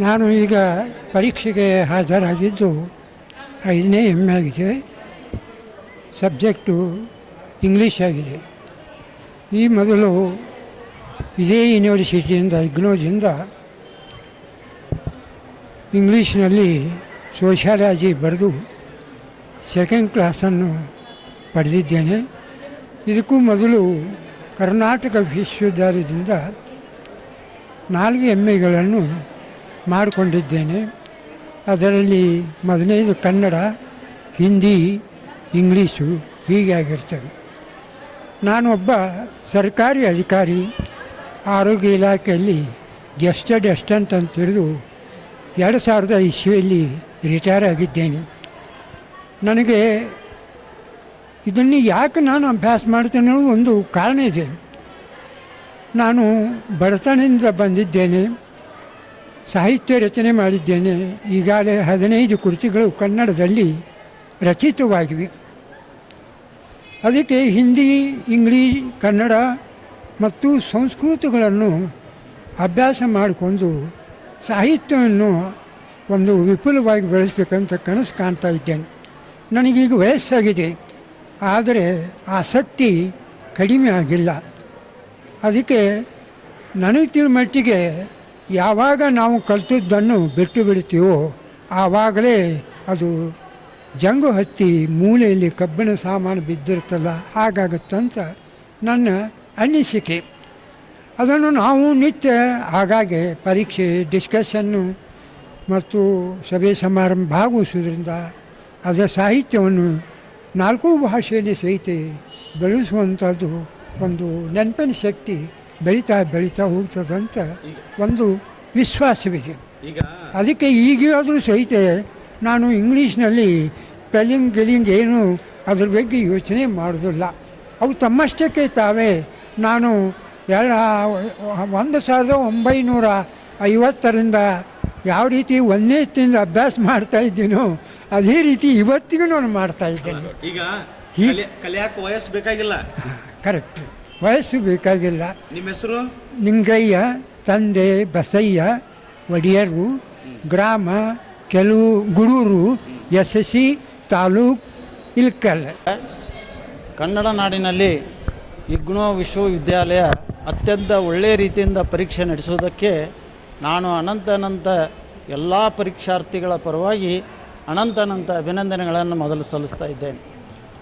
ನಾನು ಈಗ ಪರೀಕ್ಷೆಗೆ ಹಾಜರಾಗಿದ್ದು ಐದನೇ ಎಂ ಆಗಿದೆ ಸಬ್ಜೆಕ್ಟು ಇಂಗ್ಲೀಷ್ ಆಗಿದೆ. ಈ ಮೊದಲು ಇದೇ ಯೂನಿವರ್ಸಿಟಿಯಿಂದ ಇಗ್ನೋದಿಂದ ಇಂಗ್ಲೀಷ್ನಲ್ಲಿ ಸೋಷಿಯಾಲಜಿ ಬರೆದು ಸೆಕೆಂಡ್ ಕ್ಲಾಸನ್ನು ಪಡೆದಿದ್ದೇನೆ. ಇದಕ್ಕೂ ಮೊದಲು ಕರ್ನಾಟಕ ವಿಶ್ವವಿದ್ಯಾಲಯದಿಂದ ನಾಲ್ಕು ಎಂ ಎಗಳನ್ನು ಮಾಡಿಕೊಂಡಿದ್ದೇನೆ. ಅದರಲ್ಲಿ ಮೊದಲನೇದು ಕನ್ನಡ, ಹಿಂದಿ ಇಂಗ್ಲೀಷು ಹೀಗೆ ಆಗಿರ್ತವೆ ನಾನೊಬ್ಬ ಸರ್ಕಾರಿ ಅಧಿಕಾರಿ, ಆರೋಗ್ಯ ಇಲಾಖೆಯಲ್ಲಿ ಗೆಸ್ಟೆಡ್ ಅಸ್ಟೆಂಟ್ ಅಂತ ತಿಳಿದು ಎರಡು ಸಾವಿರದ ಇಸ್ವಿಯಲ್ಲಿ ರಿಟೈರ್ ಆಗಿದ್ದೇನೆ. ನನಗೆ ಇದನ್ನು ಯಾಕೆ ನಾನು ಅಭ್ಯಾಸ ಮಾಡ್ತೇನೆ ಒಂದು ಕಾರಣ ಇದೆ. ನಾನು ಬಡತನದಿಂದ ಬಂದಿದ್ದೇನೆ. ಸಾಹಿತ್ಯ ರಚನೆ ಮಾಡಿದ್ದೇನೆ. ಈಗಾಗಲೇ ಹದಿನೈದು ಕೃತಿಗಳು ಕನ್ನಡದಲ್ಲಿ ರಚಿತವಾಗಿವೆ. ಅದಕ್ಕೆ ಹಿಂದಿ, ಇಂಗ್ಲೀಷ್, ಕನ್ನಡ ಮತ್ತು ಸಂಸ್ಕೃತಗಳನ್ನು ಅಭ್ಯಾಸ ಮಾಡಿಕೊಂಡು ಸಾಹಿತ್ಯವನ್ನು ಒಂದು ವಿಪುಲವಾಗಿ ಬೆಳೆಸಬೇಕಂತ ಕನಸು ಕಾಣ್ತಾ ಇದ್ದೇನೆ. ನನಗೀಗ ವಯಸ್ಸಾಗಿದೆ. ಆದರೆ ಆಸಕ್ತಿ ಕಡಿಮೆ ಆಗಿಲ್ಲ. ಅದಕ್ಕೆ ನನಗೆ ತಿಳಿ ಮಟ್ಟಿಗೆ ಯಾವಾಗ ನಾವು ಕಲ್ತಿದ್ದನ್ನು ಬಿಟ್ಟು ಬಿಡ್ತೀವೋ ಆವಾಗಲೇ ಅದು ಜಂಗು ಹತ್ತಿ ಮೂಲೆಯಲ್ಲಿ ಕಬ್ಬಿಣ ಸಾಮಾನು ಬಿದ್ದಿರ್ತಲ್ಲ ಹಾಗಾಗುತ್ತಂತ ನನ್ನ ಅನಿಸಿಕೆ. ಅದನ್ನು ನಾವು ನಿತ್ಯ ಹಾಗಾಗಿ ಪರೀಕ್ಷೆ ಡಿಸ್ಕಷನ್ನು ಮತ್ತು ಸಭೆ ಸಮಾರಂಭ ಭಾಗವಹಿಸೋದ್ರಿಂದ ಅದರ ಸಾಹಿತ್ಯವನ್ನು ನಾಲ್ಕು ಭಾಷೆಯಲ್ಲಿ ಸಹಿತ ಬೆಳೆಸುವಂಥದ್ದು ಒಂದು ನೆನಪಿನ ಶಕ್ತಿ. ಬೆಳೀತಾ ಬೆಳೀತಾ ಹೋಗ್ತದಂತ ಒಂದು ವಿಶ್ವಾಸವಿದೆ. ಈಗ ಅದಕ್ಕೆ ಈಗಾದರೂ ಸಹಿತ ನಾನು ಇಂಗ್ಲೀಷ್ನಲ್ಲಿ ಸ್ಪೆಲ್ಲಿಂಗ್ ಗಿಲಿಂಗ್ ಏನು ಅದ್ರ ಬಗ್ಗೆ ಯೋಚನೆ ಮಾಡೋದಿಲ್ಲ. ಅವು ತಮ್ಮಷ್ಟಕ್ಕೆ ತಾವೇ ನಾನು ಎಲ್ಲ ಒಂದು ಸಾವಿರದ ಒಂಬೈನೂರ ಐವತ್ತರಿಂದ ಯಾವ ರೀತಿ ಒಂದನೇತಿಂದ ಅಭ್ಯಾಸ ಮಾಡ್ತಾ ಇದ್ದೀನೋ ಅದೇ ರೀತಿ ಇವತ್ತಿಗೂ ನಾನು ಮಾಡ್ತಾ ಇದ್ದೇನೆ. ಈಗ ವಯಸ್ಸು ಬೇಕಾಗಿಲ್ಲ. ಕರೆಕ್ಟ್. ವಯಸ್ಸು ಬೇಕಾಗಿಲ್ಲ. ನಿಮ್ಮ ಹೆಸರು? ನಿಂಗಯ್ಯ ತಂದೆ ಬಸಯ್ಯ ಒಡೆಯರು ಗ್ರಾಮ ಕೆಲವು Gudur S S C taluk Ilkal Kannada ನಾಡಿನಲ್ಲಿ ಇಗ್ನೋ ವಿಶ್ವವಿದ್ಯಾಲಯ ಅತ್ಯಂತ ಒಳ್ಳೆಯ ರೀತಿಯಿಂದ ಪರೀಕ್ಷೆ ನಡೆಸುವುದಕ್ಕೆ ನಾನು ಅನಂತ ಅನಂತ ಎಲ್ಲ ಪರೀಕ್ಷಾರ್ಥಿಗಳ ಪರವಾಗಿ ಅನಂತ ಅನಂತ ಅಭಿನಂದನೆಗಳನ್ನು ಮೊದಲು ಸಲ್ಲಿಸ್ತಾ ಇದ್ದೇನೆ.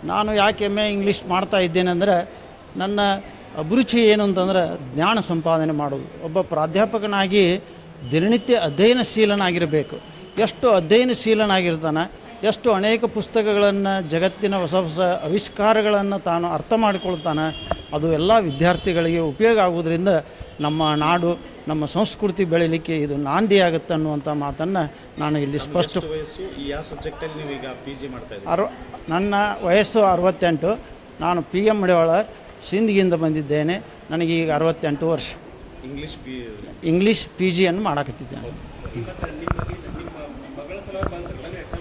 ನಾನು ಯಾಕೆ ಎಂ ಎ ಇಂಗ್ಲೀಷ್ ಮಾಡ್ತಾ ಇದ್ದೇನೆ ಅಂದರೆ ನನ್ನ ಅಭಿರುಚಿ ಏನು ಅಂತಂದ್ರೆ ಜ್ಞಾನ ಸಂಪಾದನೆ ಮಾಡೋದು. ಒಬ್ಬ ಪ್ರಾಧ್ಯಾಪಕನಾಗಿ ದಿನನಿತ್ಯ ಅಧ್ಯಯನಶೀಲನಾಗಿರಬೇಕು. ಎಷ್ಟು ಅಧ್ಯಯನಶೀಲನಾಗಿರ್ತಾನೆ ಎಷ್ಟು ಅನೇಕ ಪುಸ್ತಕಗಳನ್ನು ಜಗತ್ತಿನ ಹೊಸ ಹೊಸ ಆವಿಷ್ಕಾರಗಳನ್ನು ತಾನು ಅರ್ಥ ಮಾಡಿಕೊಳ್ತಾನೆ ಅದು ಎಲ್ಲ ವಿದ್ಯಾರ್ಥಿಗಳಿಗೆ ಉಪಯೋಗ ಆಗುವುದರಿಂದ ನಮ್ಮ ನಾಡು ನಮ್ಮ ಸಂಸ್ಕೃತಿ ಬೆಳೀಲಿಕ್ಕೆ ಇದು ನಾಂದಿ ಆಗುತ್ತೆ ಅನ್ನುವಂಥ ಮಾತನ್ನು ನಾನು ಇಲ್ಲಿ ಸ್ಪಷ್ಟ ಅರು ನನ್ನ ವಯಸ್ಸು ಅರವತ್ತೆಂಟು. ನಾನು ಪಿ ಎಂ ಮಡಿವಾಳ ಸಿಂದಗಿಯಿಂದ ಬಂದಿದ್ದೇನೆ. ನನಗೆ ಈಗ ಅರವತ್ತೆಂಟು ವರ್ಷ. ಇಂಗ್ಲೀಷ್ ಪಿ ಇಂಗ್ಲೀಷ್ ಪಿ ಜಿಯನ್ನು ಮಾಡಾಕತ್ತಿದ್ದೇನೆ.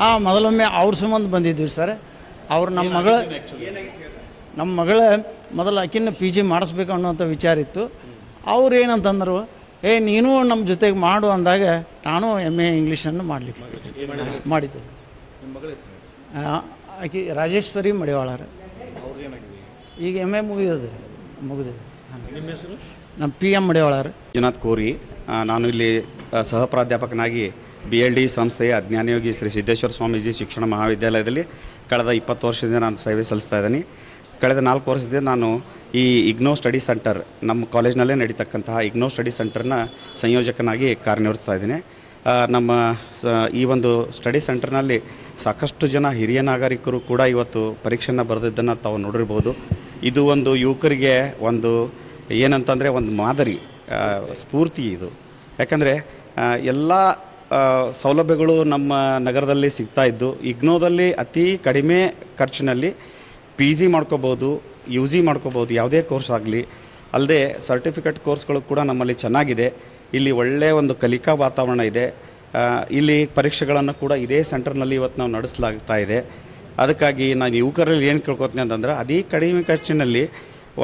ಹಾಂ ಮೊದಲೊಮ್ಮೆ ಅವ್ರ ಸಂಬಂಧ ಬಂದಿದ್ವಿ ಸರ್. ಅವ್ರು ನಮ್ಮ ಮಗಳ ನಮ್ಮ ಮಗಳ ಮೊದಲು ಆಕಿನ ಪಿ ಜಿ ಮಾಡಿಸ್ಬೇಕು ಅನ್ನೋಂಥ ವಿಚಾರ ಇತ್ತು. ಅವ್ರು ಏನಂತಂದರು ಏ ನೀನು ನಮ್ಮ ಜೊತೆಗೆ ಮಾಡು ಅಂದಾಗ ನಾನು ಎಂ ಎ ಇಂಗ್ಲೀಷನ್ನು ಮಾಡಲಿಕ್ಕೆ ಮಾಡಿದ್ದೆ. ಆಕಿ ರಾಜೇಶ್ವರಿ ಮಡಿವಾಳರ. ಈಗ ಎಂ ಎ ಮುಗಿದದ್ರಿ ಮುಗಿದಿದೆ ನಿಮ್ಮ ಹೆಸರು? ನಮ್ಮ ಪಿ ಎಂ ಮಡಿವಾಳರು. ಮಂಜುನಾಥ್ ಕೋರಿ. ಆ, ನಾನು ಇಲ್ಲಿ ಆ, ಸಹ ಪ್ರಾಧ್ಯಾಪಕನಾಗಿ ಬಿ ಎಲ್ ಡಿ ಸಂಸ್ಥೆಯ ಅಜ್ಞಾನಯೋಗಿ ಶ್ರೀ ಸಿದ್ದೇಶ್ವರ ಸ್ವಾಮೀಜಿ ಶಿಕ್ಷಣ ಮಹಾವಿದ್ಯಾಲಯದಲ್ಲಿ ಕಳೆದ ಇಪ್ಪತ್ತು ವರ್ಷದಿಂದ ನಾನು ಸೇವೆ ಸಲ್ಲಿಸ್ತಾ ಇದ್ದೀನಿ. ಕಳೆದ ನಾಲ್ಕು ವರ್ಷದಿಂದ ನಾನು ಈ ಇಗ್ನೋ ಸ್ಟಡಿ ಸೆಂಟರ್ ನಮ್ಮ ಕಾಲೇಜ್ನಲ್ಲೇ ನಡೀತಕ್ಕಂತಹ ಇಗ್ನೋ ಸ್ಟಡಿ ಸೆಂಟರ್ನ ಸಂಯೋಜಕನಾಗಿ ಕಾರ್ಯನಿರ್ವಹಿಸ್ತಾ ಇದ್ದೀನಿ. ಆ, ನಮ್ಮ ಸ ಈ ಒಂದು ಸ್ಟಡಿ ಸೆಂಟರ್ನಲ್ಲಿ ಸಾಕಷ್ಟು ಜನ ಹಿರಿಯ ನಾಗರಿಕರು ಕೂಡ ಇವತ್ತು ಪರೀಕ್ಷೆಯನ್ನು ಬರೆದಿದ್ದನ್ನು ತಾವು ನೋಡಿರ್ಬೋದು. ಇದು ಒಂದು ಯುವಕರಿಗೆ ಒಂದು ಏನಂತಂದರೆ ಒಂದು ಮಾದರಿ ಸ್ಫೂರ್ತಿ ಇದು. ಯಾಕಂದರೆ ಎಲ್ಲ ಸೌಲಭ್ಯಗಳು ನಮ್ಮ ನಗರದಲ್ಲಿ ಸಿಗ್ತಾ ಇದ್ದು, ಇಗ್ನೋದಲ್ಲಿ ಅತಿ ಕಡಿಮೆ ಖರ್ಚಿನಲ್ಲಿ ಪಿ ಜಿ ಮಾಡ್ಕೋಬೋದು ಯು ಜಿ ಮಾಡ್ಕೋಬೋದು, ಯಾವುದೇ ಕೋರ್ಸ್ ಆಗಲಿ, ಅಲ್ಲದೆ ಸರ್ಟಿಫಿಕೇಟ್ ಕೋರ್ಸ್ಗಳು ಕೂಡ ನಮ್ಮಲ್ಲಿ ಚೆನ್ನಾಗಿದೆ. ಇಲ್ಲಿ ಒಳ್ಳೆಯ ಒಂದು ಕಲಿಕಾ ವಾತಾವರಣ ಇದೆ. ಇಲ್ಲಿ ಪರೀಕ್ಷೆಗಳನ್ನು ಕೂಡ ಇದೇ ಸೆಂಟರ್ನಲ್ಲಿ ಇವತ್ತು ನಾವು ನಡೆಸಲಾಗ್ತಾ ಇದೆ. ಅದಕ್ಕಾಗಿ ನಾನು ಯುವಕರಲ್ಲಿ ಏನು ಕೇಳ್ಕೊತೀನಿ ಅಂತಂದ್ರೆ ಅದೇ ಕಡಿಮೆ ಖರ್ಚಿನಲ್ಲಿ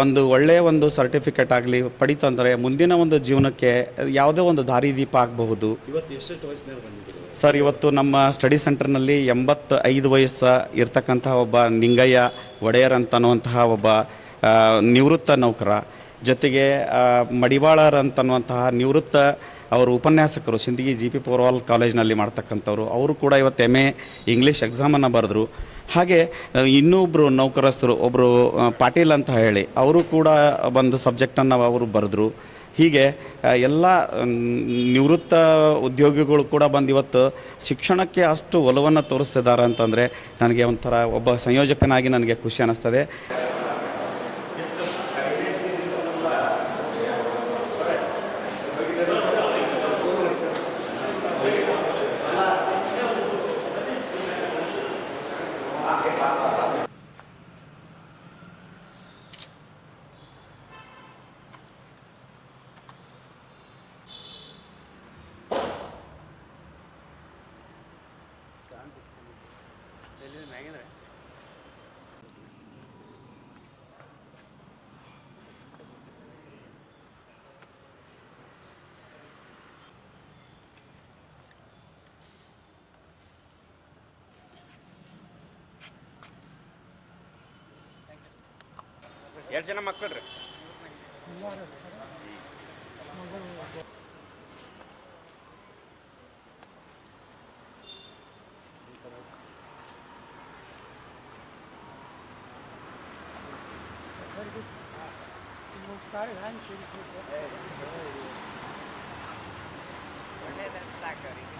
ಒಂದು ಒಳ್ಳೆಯ ಒಂದು ಸರ್ಟಿಫಿಕೇಟ್ ಆಗಲಿ ಪಡಿತಂದರೆ ಮುಂದಿನ ಒಂದು ಜೀವನಕ್ಕೆ ಯಾವುದೇ ಒಂದು ದಾರಿದೀಪ ಆಗಬಹುದು. ಇವತ್ತು ಸರ್ ಇವತ್ತು ನಮ್ಮ ಸ್ಟಡಿ ಸೆಂಟರ್ನಲ್ಲಿ ಎಂಬತ್ತು ಐದು ವಯಸ್ಸು ಇರ್ತಕ್ಕಂತಹ ಒಬ್ಬ ನಿಂಗಯ್ಯ ಒಡೆಯರ್ ಅಂತನ್ನುವಂತಹ ಒಬ್ಬ ನಿವೃತ್ತ ನೌಕರ. ಜೊತೆಗೆ ಮಡಿವಾಳರ್ ಅಂತನ್ನುವಂತಹ ನಿವೃತ್ತ ಅವರು ಉಪನ್ಯಾಸಕರು ಸಿಂದಗಿ ಜಿ ಪಿ ಪೋರ್ವಾಲ್ ಕಾಲೇಜ್ನಲ್ಲಿ ಮಾಡ್ತಕ್ಕಂಥವ್ರು. ಅವರು ಕೂಡ ಇವತ್ತು ಎಂ ಎ ಇಂಗ್ಲೀಷ್ ಎಕ್ಸಾಮನ್ನು ಬರೆದ್ರು. ಹಾಗೆ ಇನ್ನೂ ಇನ್ನೊಬ್ಬರು ನೌಕರಸ್ಥರು ಒಬ್ಬರು ಪಾಟೀಲ್ ಅಂತ ಹೇಳಿ, ಅವರು ಕೂಡ ಒಂದು ಸಬ್ಜೆಕ್ಟನ್ನು ಅವರು ಬರೆದ್ರು. ಹೀಗೆ ಎಲ್ಲ ನಿವೃತ್ತ ಉದ್ಯೋಗಿಗಳು ಕೂಡ ಬಂದು ಇವತ್ತು ಶಿಕ್ಷಣಕ್ಕೆ ಅಷ್ಟು ಒಲವನ್ನು ತೋರಿಸ್ತಿದ್ದಾರೆ ಅಂತಂದರೆ, ನನಗೆ ಒಂಥರ ಒಬ್ಬ ಸಂಯೋಜಕನಾಗಿ ನನಗೆ ಖುಷಿ ಅನ್ನಿಸ್ತದೆ ಎಷ್ಟು ಜನ ಮಕ್ಕಳು ರೀ करके मुख्तार खान शरीफ करेंगे